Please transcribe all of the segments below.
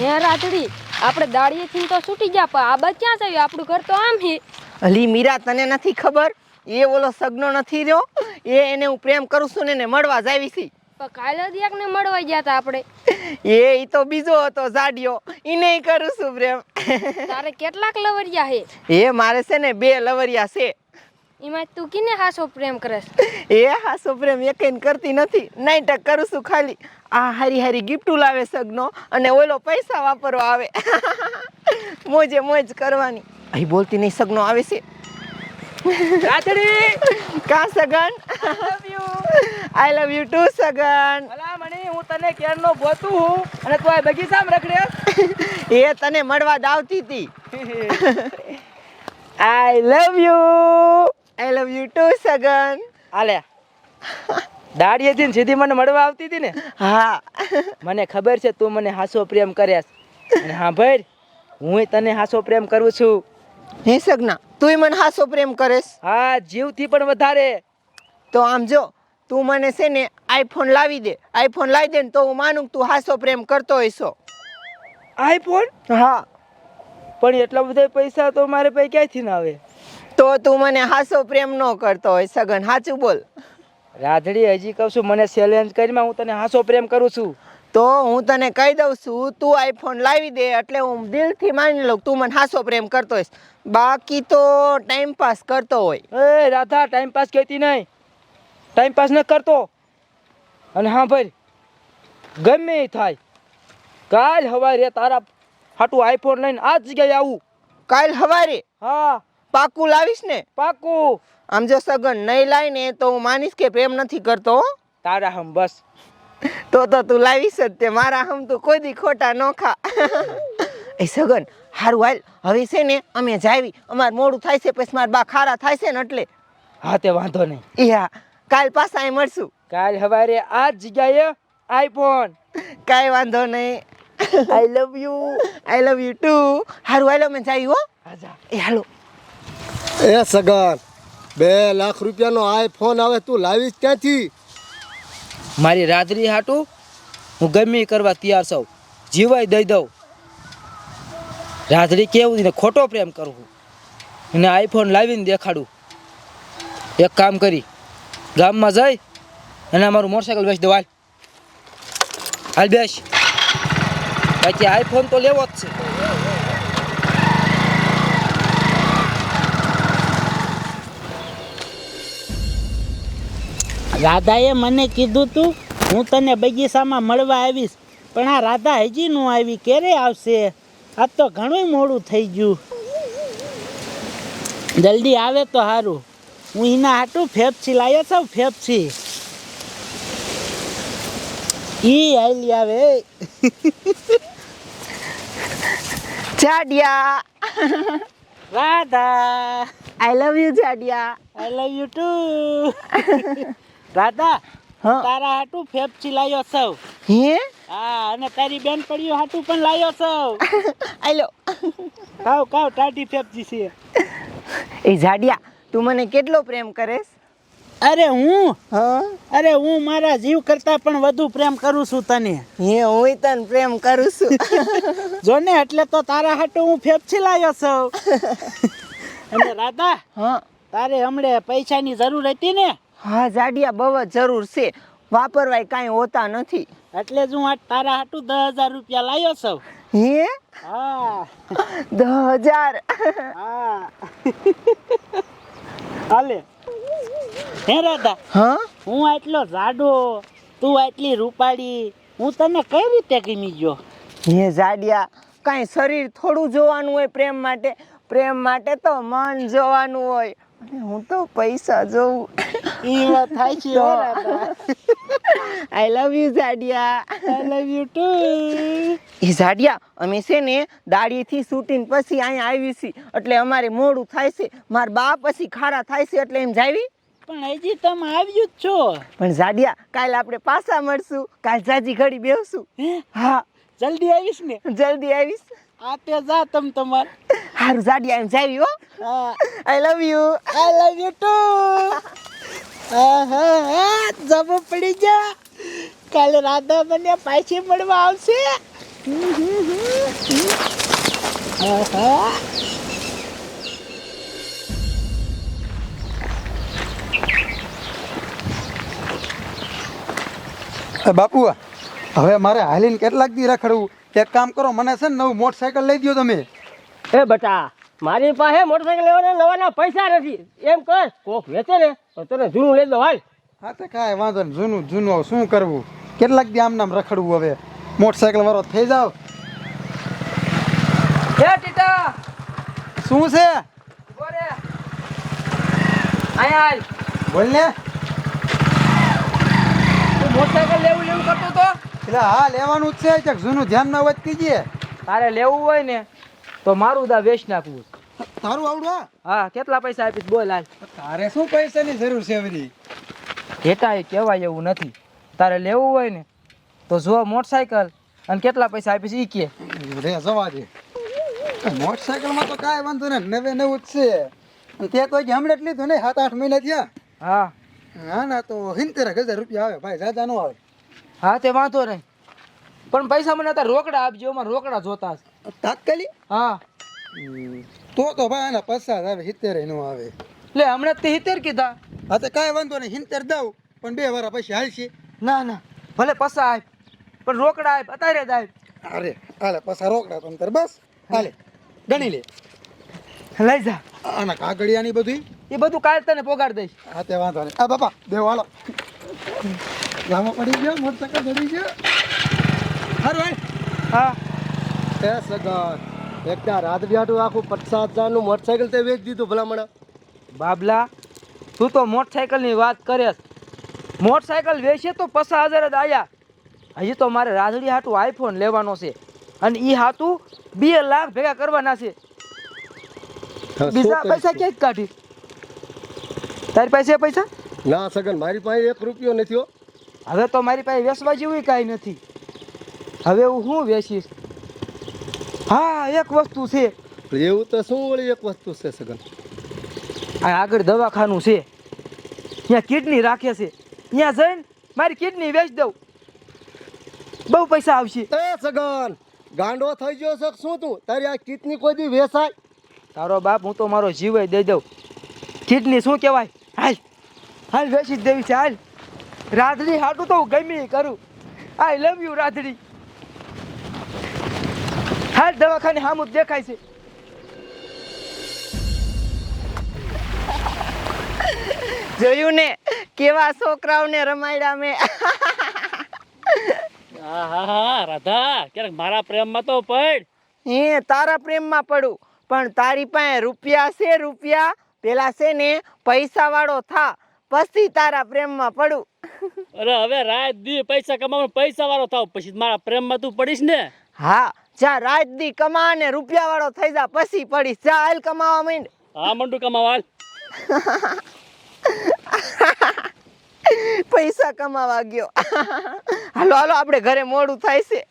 હે રાતડી આપણે દાડીએથી તો છૂટી ગયા પણ આ બચ ક્યાં જયું? આપણું ઘર તો આમ હે. અલી મીરા તને નથી ખબર? એ ઓલો સગનો નથી રહ્યો? એ એને હું પ્રેમ કરું છું ને એને મળવા જ આવી છી. પણ કાલે દિયાક ને મળવા ગયા હતા આપણે. એ ઈ તો બીજો હતો જાડિયો. ઈને કરું છું પ્રેમ. તારે કેટલાક લવરિયા હે? એ મારે છે ને બે લવરિયા છે. એમાં તું કિને હાસો પ્રેમ કરસ એ હાસો પ્રેમ એકેન કરતી નથી. નાઈટક કરું છું ખાલી. આ હારી હારી ગિફ્ટું લાવે સગનો અને ઓલો પૈસા વાપરવા આવે. મોજે મોજ કરવાની. અહીં બોલતી નહીં સગનો આવે છે. રાતડી કા સગન? આઈ લવ યુ ટુ સગન. અલા મણી હું તને કેરનો ગોતું હું અને તું આ બગીચામાં રખડે. એ તને મળવા જ આવતી હતી I love you I love you too સગન આલે. હતી ને સીધી મને મળવા આવતી હતી ને? હા. મને ખબર છે તું મને હાસો પ્રેમ કર્યાસ અને હા ભાઈ હું તને હાસો પ્રેમ કરું છું. હે સગના તુંય મને હાસો પ્રેમ કરેસ હા જીવથી પણ વધારે. તો આમ જો તું મને છે ને આઈફોન લાવી દે. આઈફોન લાવી દે ને તો હું માનું તું હાસો પ્રેમ કરતો હોઈશો. આઈફોન? હા. પણ એટલા બધા પૈસા તો મારે પાસે ક્યાંયથી ના આવે? તો તું મને હાસો પ્રેમ ન કરતો હોય સગન. સાચું બોલ. રાધડી હજી કહું છું મને ચેલેન્જ કરીમાં હું તને હાસો પ્રેમ કરું છું. તો હું તને કહી દઉં છું તું આઈફોન લાવી દે એટલે હું દિલથી માની લઉં તું મને હાસો પ્રેમ કરતો હોઈશ. બાકી તો ટાઈમ પાસ કરતો હોય. એ રાધા ટાઈમ પાસ કહેતી નહીં. ટાઈમ પાસ ન કરતો. અને હા ભાઈ ગમે એ થાય. કાલ હવારે તારા હાટું આઈફોન લઈને આ જ જગ્યાએ આવું. કાલ હવારે? હા. પાકું લાવીશ ને? પાકું. આમ જો સગન નહીં લાવી ને તો હું માનીશ કે પ્રેમ નથી કરતો હો. તારા હમ બસ. તો તો તું લાવીશ જ તે મારા હમ તું કોઈ દી ખોટા ન ખા. એ સગન હારું હાલ હવે છે ને અમે જાવી અમારે મોડું થાય છે પછી મારા બા ખારા થાય છે ને એટલે. હા તે વાંધો નહીં. એ હા કાલ પાછા અહીં મળશું. કાલ હવારે આ જ જગ્યાએ આઈફોન કાંઈ વાંધો નહીં. I love you I love you too હારું હાલો અમે જાવી હો. આજા એ હાલો. એ સગન, બે લાખ રૂપિયાનો આઈફોન આવે, તું લાવીશ ક્યાંથી? મારી રાત્રિ હાટું, હું ગમે કરવા તૈયાર છું. જીવાય દઈ દઉં. રાત્રિ કેવું ને, ખોટો પ્રેમ કરું એને આઈફોન લાવીને દેખાડું. એક કામ કરી, ગામમાં જઈ, અને અમારું મોટરસાઇકલ બેસી દઉં. હાલ. હાલ બેસ. બાકી આઈફોન તો લેવો જ છે. રાધાએ મને કીધું તું હું તને બગીચામાં મળવા આવીશ. પણ આ રાધા હજી નું આવી ક્યારે આવશે? આ તો ઘણું મોડું થઈ ગયું. જલ્દી આવે તો સારું હું એના હાટું ફેફસી લાવ્યો છું ફેફસી. ઈ આયલી આવે. જાડિયા. Radha. I love you જાડિયા. I love you too Radha તારા હાટું ફેફસી લાવ્યો સૌ હે? હા અને તારી બેન પડ્યું હાટું પણ લાવ્યો સૌ આઈ લો કાવ કાવ ટાટી ફેફસી છે. એ જાડિયા તું મને કેટલો પ્રેમ કરેસ? અરે હું? હા. અરે હું મારા જીવ કરતા પણ વધુ પ્રેમ કરું છું તને. હે હું તને પ્રેમ કરું છું. જો ને એટલે તો તારા હાટું હું ફેફસી લાવ્યો સૌ અને રાધા હા. તારે હમણે પૈસાની જરૂર હતી ને? હા જાડિયા બહુ જ જરૂર છે. વાપરવાય કાંઈ હોતા નથી. એટલે જ હું આ તારા હાટું દસ હજાર રૂપિયા લાવ્યો છું. હે? હા. દસ હજાર? હા. હાલે. હે રાધા હા? હું આટલો જાડો તું આટલી રૂપાળી હું તને કઈ રીતે ગમી ગયો? હે જાડિયા કાંઈ શરીર થોડું જોવાનું હોય પ્રેમ માટે. પ્રેમ માટે તો મન જોવાનું હોય. અને હું તો પૈસા જોઉં. ઈ વાત થાય છે આઈ લવ યુ જાડિયા આઈ લવ યુ ટુ ઈ જાડિયા અમે છે ને દાડીથી શૂટિંગ પછી અહીંયા આવી છે એટલે અમારે મોડું થાય છે. મારા બા પછી ખારા થાય છે એટલે એમ જાવી? પણ હજી તમે આવ્યું જ છો. પણ જાડિયા કાલ આપણે પાછા મળશું. કાલ જાજી ઘડી બેસું હા? જલ્દી આવીશ ને? જલ્દી આવીશ. આ તે જા તમ તમાર. હારું જાડિયા એમ જાવી હો. I love you I love you too જબ પડી જા કાલે રાધા મને પાછી મળવા આવશે. બાપુ હવે મારે હાલીને કેટલાક દી રખડવું? એક કામ કરો મને છે ને નવું મોટરસાયકલ લઈ દો તમે. એ બટા મારી પાસે મોટરસાઇકલ લેવાના નવાના પૈસા નથી. એમ કર. કોક વેચે ને તો તને જૂનું લઈ દો હાલ. હા તો કાંઈ વાંધો નહીં. જૂનું જૂનું શું કરવું? કેટલાક દી આમ નામ રખડવું હવે. મોટરસાયકલ વાળો થઈ જાવ. હે ટીટા. શું છે? બોરે આય અહીંયા હાલ બોલ ને. તું મોટરસાયકલ લેવું લેવું કરતો તો? એટલે હા લેવાનું જ છે. કે જૂનું ધ્યાનમાં વાત કીજીએ તારે લેવું હોય ને તો મારું દા વેચ નાખવું તારું આવડવા? હા કેટલા પૈસા આપીશ બોલ હાલ. તારે શું પૈસાની જરૂર છે બધી ઘેટા એ કહેવાય એવું નથી. તારે લેવું હોય ને તો જો મોટરસાયકલ અને કેટલા પૈસા આપીશ ઈ કે. રે જવા દે. મોટરસાયકલમાં તો કાંઈ વાંધો નહીં નવે નવું જ છે. તે તો હમણાં જ લીધું ને સાત આઠ મહિના થયા. હા. હા ના તો સિત્તેર હજાર રૂપિયા આવે. ભાઈ જાજા નો આવે. હા તે વાંધો નહીં. પણ પૈસા મને અત્યારે રોકડા આપજો અમારે રોકડા જોતા છે. તાત્કાલિક? હા. તો તો ભાઈ એના પચાસ આવે સિત્તેર એનો આવે. લે હમણાં તે હિતેર કીધા. હા તો કાંઈ વાંધો નહીં સિત્તેર દઉં પણ બે વાર પછી હાલશે. ના ના. ભલે પસા આવ પણ રોકડા આવ અત્યારે જ આવ અરે હાલે પસા રોકડા તમ તાર બસ. હાલે ગણી લે. લઈ જા. આના કાગળિયાની બધી એ બધું કાલ તને પોગાડ દઈશ. હા તે વાંધો નહીં. આ બાપા દેવ હાલો. લાંબો પડી ગયો મોટરસાયકલ પડી ગયો. હારું ભાઈ હા. એ સગન એકદા રાત બિહાટું આખું પચાસ હજારનું મોટરસાયકલ તે વેચી દીધું ભલામણ. બાબલા તું તો મોટરસાયકલની વાત કરે મોટરસાયકલ વેચે તો પચાસ હજાર જ આયા. હજી તો મારે રાધડી હાટું આઈફોન લેવાનો છે. અને એ હાટું બે લાખ ભેગા કરવાના છે. બીજા પૈસા ક્યાંક કાઢી? તારી પાસે પૈસા? ના સગન મારી પાસે એક રૂપિયો નથી હવે તો મારી પાસે વેચવા જેવું કાંઈ નથી. હવે હું શું વેચીશ. હા એક વસ્તુ છે. એવું તો શું વળી એક વસ્તુ છે સગન? આ આગળ દવાખાનું છે. ત્યાં કિડની રાખે છે. ત્યાં જઈને મારી કિડની વેચી દઉં. બહુ પૈસા આવશે. એ સગન ગાંડો થઈ ગયો છે શું તું? તારી આ કિડની કોઈ દી વેસાય તારો બાપ હું તો મારો જીવ દઈ દઉં. કિડની શું કહેવાય? હાલ હાલ વેચી જ દેવી છે હાલ. રાધડી હાટું તો હું ગમી કરું. આઈ લવ યુ રાધડી હાલ દવાખાને હામુ દેખાય છે. જોયું ને? કેવા છોકરાઓને રમાડ્યા મેં. હા હા હા રાધા ક્યારેક મારા પ્રેમમાં તો પડ. હે તારા પ્રેમમાં પડું. પણ તારી પાસે રૂપિયા છે રૂપિયા. પેલા છે ને પૈસા વાળો થા. પછી તારા પ્રેમમાં પડું. અરે હવે રાત દી પૈસા કમાવાનો પૈસા વાળો થાવ. પછી મારા પ્રેમમાં તું પડીશ ને? હા જા રાત દી કમા ને રૂપિયા વાળો થઈ જા પછી પડી. જા હાલ કમાવા માંડ. હા મંડુ કમાવા હાલ. પૈસા કમાવા ગયો. હાલો હાલો આપણે ઘરે મોડું થાય છે.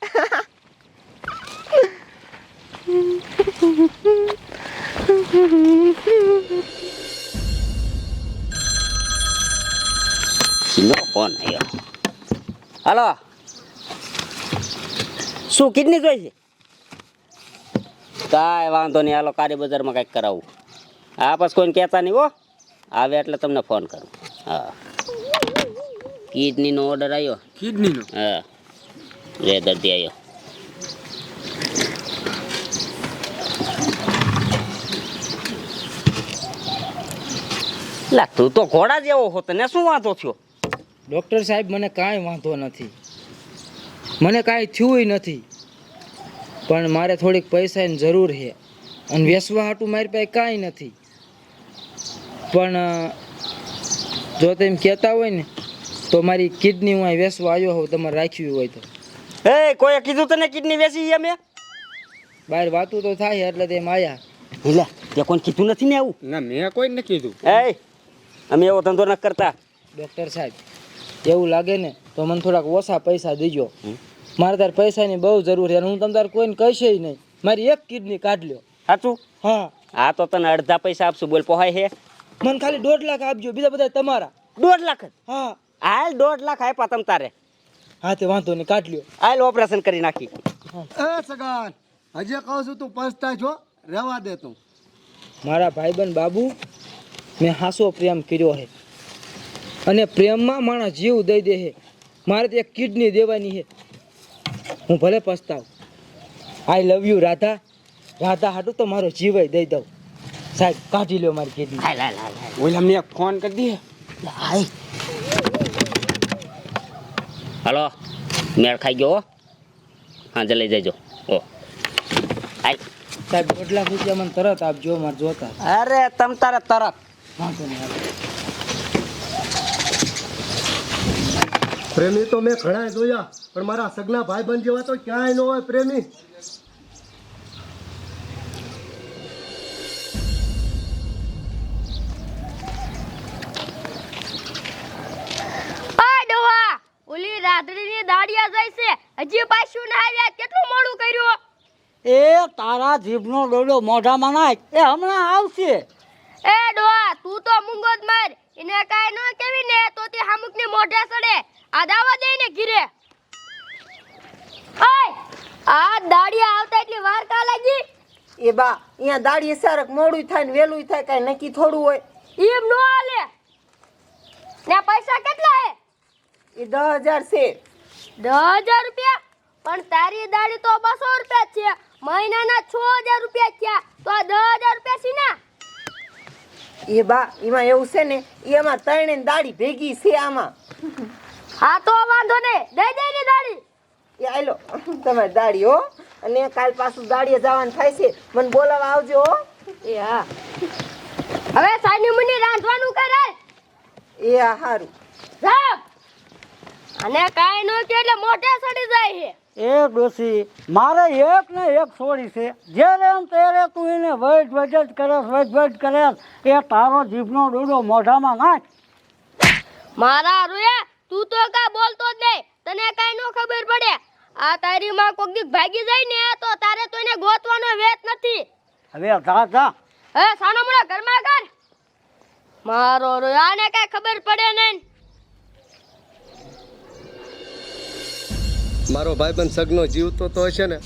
નો ફોન આવ્યો હાલો. શું કિડની જોઈ છે? કાંઈ વાંધો નહીં હાલો કાળી બજારમાં કંઈક કરાવું. હા પછી કોઈને કહેતા નહીં હો. આવે એટલે તમને ફોન કરું. હા. કિડનીનો ઓર્ડર આવ્યો કિડનીનો? હા. રે દર્દી આવ્યો લા તું તો ઘોડા જેવો હો તને શું વાંધો થયો? ડૉક્ટર સાહેબ મને કાંઈ વાંધો નથી. મને કાંઈ થયું નથી. પણ મારે થોડીક પૈસાની જરૂર છે. અને વેસવા હાટું મારી પાસે કાંઈ નથી. પણ જો તેમ કહેતા હોય ને તો મારી કિડની હું અહીં વેસવા આવ્યો હોઉં તમારે રાખ્યું હોય તો. એ કોઈએ કીધું તને કિડની વેચી અમે? બહાર વાતું તો થાય એટલે તેમ આવ્યા ભૂલા તે કોઈ કીધું નથી ને આવું? ના મેં કોઈ નથી કીધું. એ અમે એવો ધંધો ન કરતા. ડૉક્ટર સાહેબ એવું લાગે ને તો મને થોડાક ઓછા પૈસા દેજો. મારે તાર પૈસાની બહુ જરૂર છે અને હું તમ તાર કોઈને કહીશ નહીં. મારી એક કિડની કાઢ લ્યો. સાચું હા. આ તો તને અડધા પૈસા આપશું બોલ પોહાય હે. મને ખાલી દોઢ લાખ આપજો બીજા બધા તમારા. દોઢ લાખ હા. હાલ દોઢ લાખ આપ્યા તમ તારે. હા તે વાંધો નહીં કાઢ લ્યો. હાલ ઓપરેશન કરી નાખી. એ સગાન હજી કહું છું તું પસ્તા છો રહેવા દે તું. મારા ભાઈબંધ બાબુ મેં હાસો પ્રેમ કર્યો છે અને પ્રેમમાં માણસ જીવ દઈ દે છે મારે તો એક કિડની દેવાની છે હું ભલે પસ્તાવ. I love you Radha. Radha હાટું તો મારો જીવય દઈ દઉં. સાહેબ કાઢી લ્યો મારી કીધી હાલ હાલ હાલ. ઓલા અમને એક ફોન કરી દે. હાલો મેળ ખાઈ ગયો હો. જ લઈ જજો ઓ. હાલ સાહેબ દોઢ લાખ રૂપિયા મને તરત આપજો મારે જોતા. અરે તમ તારે તરત. વાંધો નહીં પ્રેમી તો મેં ઘણા જોયા. પણ મારા સગના ભાઈબંધ જેવા તો ક્યાંય ન હોય પ્રેમી. ઓલી રાધડીની દાડિયા જાય છે. હજી પાછું ના આવ્યા કેટલું મોડું કર્યું? એ તારા જીભનો ડોડો મોઢામાં નાખ. એ હમણાં આવશે. એ ડોહા તું તો મૂંગો જ માર એને કાંઈ ન કેવી ને તો તે હામુકની મોઢે સડે આ દાવા દે ને ઘીરે ઓય આ દાડિયા આવતા એટલી વાર કા લાગી એ બા અહીંયા દાડી સારક મોડું થાય ને વેલું થાય કઈ નક્કી થોડું હોય. એમ નો હાલે. ને પૈસા કેટલા હે? એ દસ હજાર છે. દસ હજાર રૂપિયા? પણ તારી દાડી તો બસો રૂપિયા છે. મહિનાના છ હજાર રૂપિયા થયા. તો આ દસ હજાર રૂપિયા છે ને એ બા એમાં એવું છે ને એમાં ત્રણે દાડી ભેગી છે આમાં. હા તો વાંધો નહીં. દઈ દે ની દાડી. એ આયલો. તમારે દાડી હો. અને કાલ પાછું દાડીએ જવાનું થાય છે. મને બોલાવા આવજો હો. એ હા. હવે સાની મુની રાંધવાનું કરે. એ હા સારું અને કાંઈ ન કે એટલે મોઢે સડી જાય છે. એ ડોસી મારે એક ને એક છોડી છે. જ્યારે એમ ત્યારે તું એને વૈટ વૈટ કરે કરેસ વૈટ વૈટ કરેસ એ તારો જીભનો ડોડો મોઢામાં નાખ. મારા રૂયા તું તો કા બોલતો જ નહીં. તને કાંઈ ન ખબર પડે. આ તારી માં કોક દી ભાગી જાય ને તો તારે તો એને ગોતવાનો વેત નથી. હવે જા જા. હે સાનો મુડા ઘરમાં કર મારો રો આને કઈ ખબર પડે નહીં. મારો ભાઈબંધ સગનો જીવતો તો હશે ને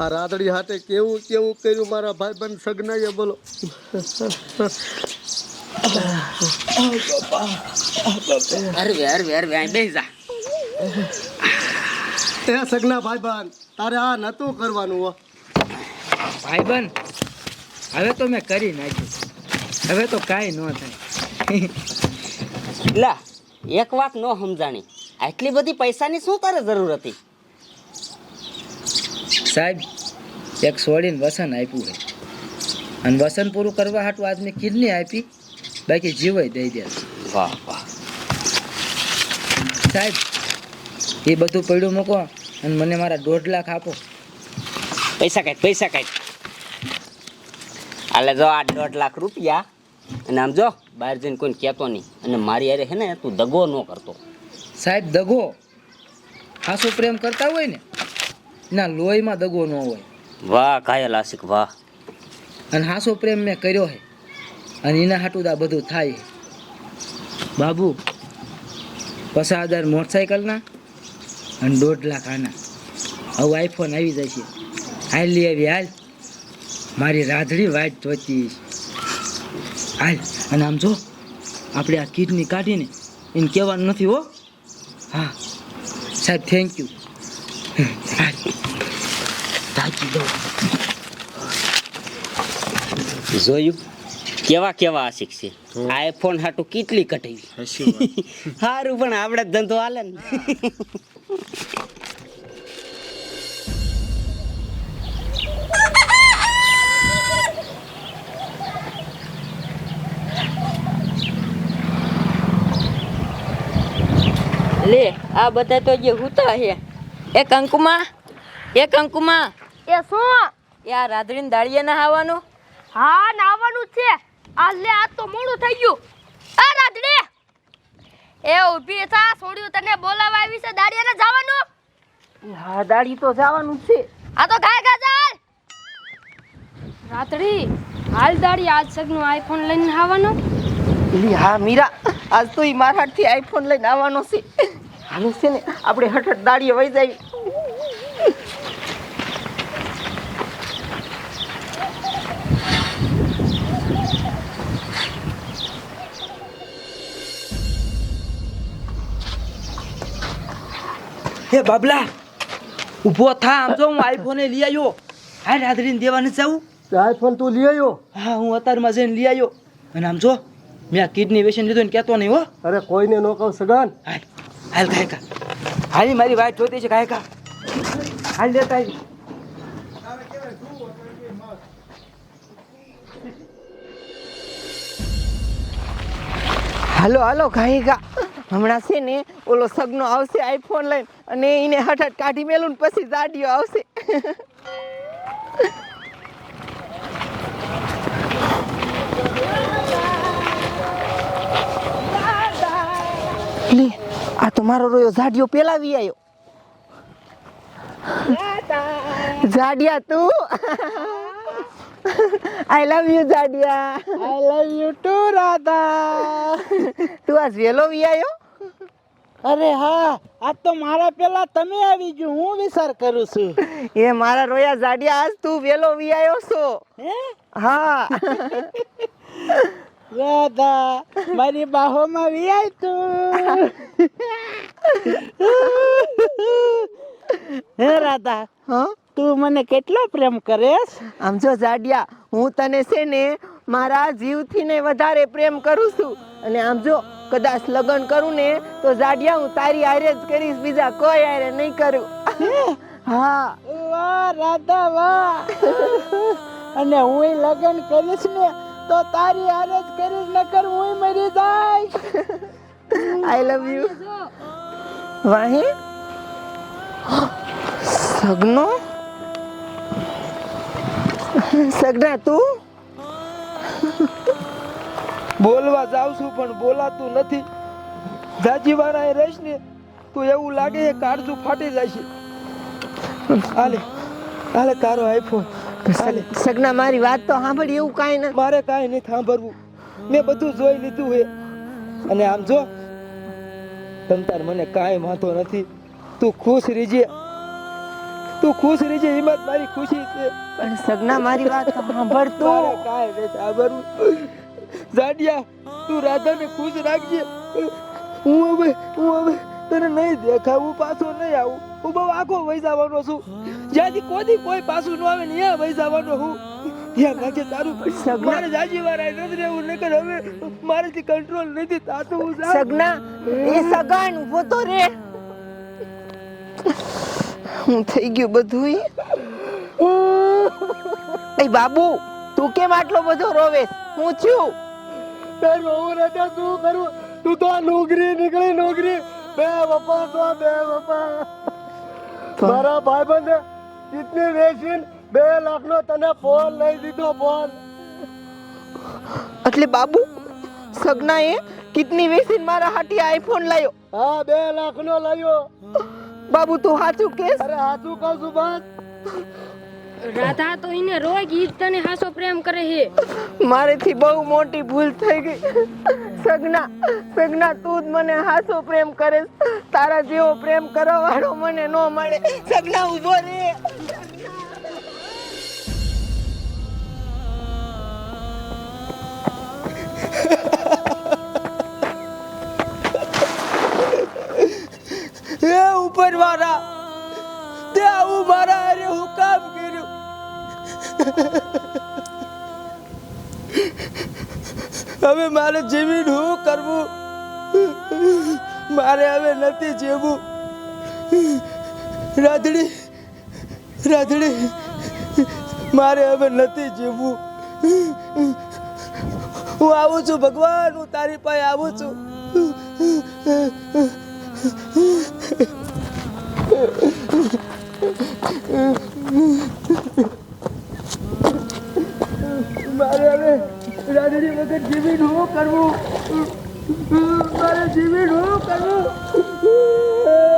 આ રાદડી હાથે કેવું કેવું કર્યું મારા ભાઈબંધ સગનાએ બોલો. અરે અરે અરે બેસી જા. એ સગના ભાઈબંધ તારે આ નતું કરવાનું હો. ભાઈબંધ હવે તો મેં કરી નાખ્યું. હવે તો કાંઈ ન થાય. લા એક વાત ન સમજાણી. આટલી બધી પૈસાની શું તારે જરૂર હતી? સાહેબ એક છોડીને વસન આપ્યું છે. અને વસન પૂરું કરવા હાટું આજ મેં કિડની આપી બાકી જીવય દઈ દે. વાહ વાહ. સાહેબ એ બધું પડ્યું મૂકો અને મને મારા દોઢ લાખ આપો. પૈસા કાઢ પૈસા કાઢ. એટલે જો આ દોઢ લાખ રૂપિયા અને આમ જો બહાર જઈને કોઈને કહેતો નહીં. અને મારી અરે હે ને તું દગો ન કરતો. સાહેબ દગો? હાસો પ્રેમ કરતા હોય ને ના લોહીમાં દગો ન હોય. વાહ કાયલ આશિક વાહ. અને હાસો પ્રેમ મેં કર્યો હે અને એના હાટું આ બધું થાય બાબુ પસાદર હજાર મોટરસાઇકલના અને દોઢ લાખ આના. હવે આઈફોન આવી જાય છે હાલ લઈ આવી હાલ. મારી રાધડી વાઈટ જોતી. હાલ અને આમ જો આપણે આ કિડની કાઢીને એને કહેવાનું નથી હો. હા સાહેબ થેન્ક યુ થાકી જોયું? કેવા કેવા આશિક છે? આઈફોન હાટું કેટલી કટાવી સારું પણ આપણે જ ધંધો હાલે ને. લે આ બધા તો જે હુતા છે. એ કંકુમાં એ કંકુમાં. એ શું? એ આ રાધડીને દાળીએ ના આવવાનું હા નાવાનું છે. આ લે આ તો મોડું થઈ ગયું. આ રાધડી! એ ઊભી થા છોડ્યું તને બોલાવા આવી છે દાડિયાને જવાનું? હા દાડી તો જવાનું જ છે. આ તો ગાય ગા ચાલ રાતડી હાલ દાડી આજ સગનો આઈફોન લઈને આવવાનો? લી હા મીરા આજ તો ઈ મારા હાથથી આઈફોન લઈને આવવાનો છે. હાલો છે ને આપણે હઠ દાડીએ વહી જાય હે બાબલા ઊભો થા આમ જો હું આઈફોન લઈ આવ્યો હા રાત્રિને દેવાની નથી આઈફોન તું લઈ આવ્યો હા હું અત્યારમાં જઈને લઈ આવ્યો અને આમ જો મેં કિડની વેસન લીધું ને કહેતો નહીં હો. અરે કોઈને નો કહું સગાન. હાલ હાલ કાયકા. હાલ મારી વાત જોતી છે કાયકા. હાલ લેતા હાલો હાલો ગાયિકા હમણાં છે ને ઓલો સગનો આવશે આઈફોન લઈને અને એને હઠાટ કાઢી મેલું ને પછી જાડીઓ આવશે. લે આ તો મારો રોયો જાડિયો પેલાવી આવ્યો જાડિયા તું. I love you જાડિયા I love you too Radha તું આજ વેલો વી આવ્યો અરે હા આ તો મારા પેલા તમે આવી ગયો હું વિચાર કરું છું. એ મારા રોયા જાડિયા આજ તું વેલો વી આવ્યો છો. હે? હા. રાધા મારી બાહોમાં વિયાય તું. હે રાધા હા? તું મને કેટલો પ્રેમ કરેશ? આમ જો જાડિયા હું તને છે ને મારા જીવથી ને વધારે પ્રેમ કરું છું. અને આમ જો કદાચ લગ્ન કરું ને તો જાડિયા હું તારી આરે જ કરીશ બીજા કોઈ હારે નહીં કરું. હા? વાહ રાધા વાહ. અને હું લગ્ન કરીશ ને તો તારી આરે જ કરીશ નકર હું મરી જાય. આઈ લવ યુ વાહી? સગનો? સગના તું? બોલવા જાઉં છું પણ બોલાતું નથી. જાજીવાના એ રહીશ ને તો એવું લાગે છે કાળજું ફાટી જાય છે હાલે હાલે તારો આઈફોન. સગના મારી વાત તો સાંભળી એવું કાંઈ નથી મારે કાંઈ નહીં સાંભળવું. મેં બધું જોઈ લીધું છે અને આમ જો તમ તાર મને કાંઈ વાંધો નથી. તું ખુશ રહીજે. તું ખુશ રહીજે હિંમત મારી ખુશી છે. પણ સગના મારી વાત સાંભળતો કાંઈ નહીં સાંભળવું. જાડિયા તું રાધાને ખુશ રાખજે. હું હવે હું હવે તને નહીં દેખાવું પાછો નહીં આવું. હું બહુ આખો વહી જવાનો છું. જ્યાંથી કોઈથી કોઈ પાછું ન આવે ને ત્યાં વહી જવાનો હું. ત્યાં રાખજે તારું. મારે જાજી વાર નથી રહેવું નકર હવે મારેથી કંટ્રોલ નથી તાતું હું સગના એ સગાન ઊભો તો રે. હું થઈ ગયું બધું એ બાબુ તું કેમ આટલો બધો રોવેશ? હું છું? તારી બહુ રજા શું કરું? તું તો આ નોકરી નીકળી નોકરી બે બાપા તો બે બાપા મારા ભાઈબંધે કિડની વેચીને બે લાખનો તને ફોન લઈ દીધો ફોન. એટલે બાબુ સગના એ કિડની વેસીન મારા હાટી આઈફોન લાયો? હા બે લાખનો લાવ્યો બાબુ તું સાચું કેસ અરે હાચું કહું છું બસ રાધા તો એને રોય ગીત તને હાસો પ્રેમ કરે હે. મારેથી બહુ મોટી ભૂલ થઈ ગઈ. સગના સગના, તું જ મને હાસો પ્રેમ કરે તારા જેવો પ્રેમ કરવા વાળો મને ન મળે. સગના, ઊભો રે. હે ઉપર વાળા તે આવું મારા અરે હું કામ કર્યું. હવે મારે જીવીને હું કરવું? મારે હવે નથી જીવવું. રાધડી રાધડી, મારે હવે નથી જીવવું. હું આવું છું ભગવાન, હું તારી પાસે આવું છું. મારે રાધડી વગર જીવીને હું કરવું? મારે જીવીને હું કરવું?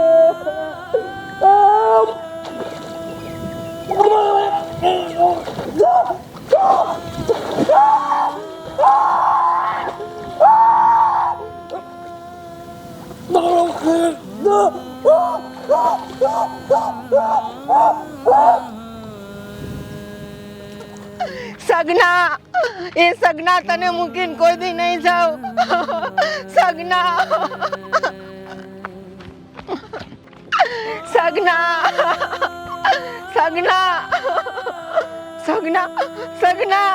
સગના તને મૂકીને કોઈ દી નહીં જાઉં. સગના. સગના. સગના. સગના. સગના.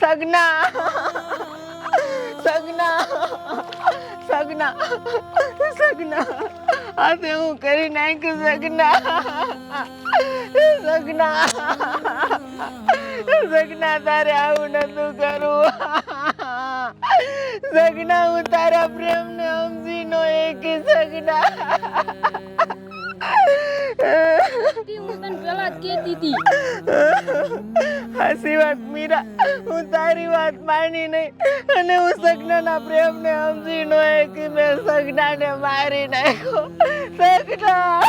સગના. સગના. સગના. સગના. આ તે હું કરી નાખ્યું સગના. સગના. સગના તારે આવું નતું કરું સગના હું તારા પ્રેમને સમજી નો એક સગના હાસી વાત મીરા હું તારી વાત માની નહીં. અને હું સગનાના પ્રેમને સમજી નો એક મેં સગનાને મારી નાખ્યો. સગના.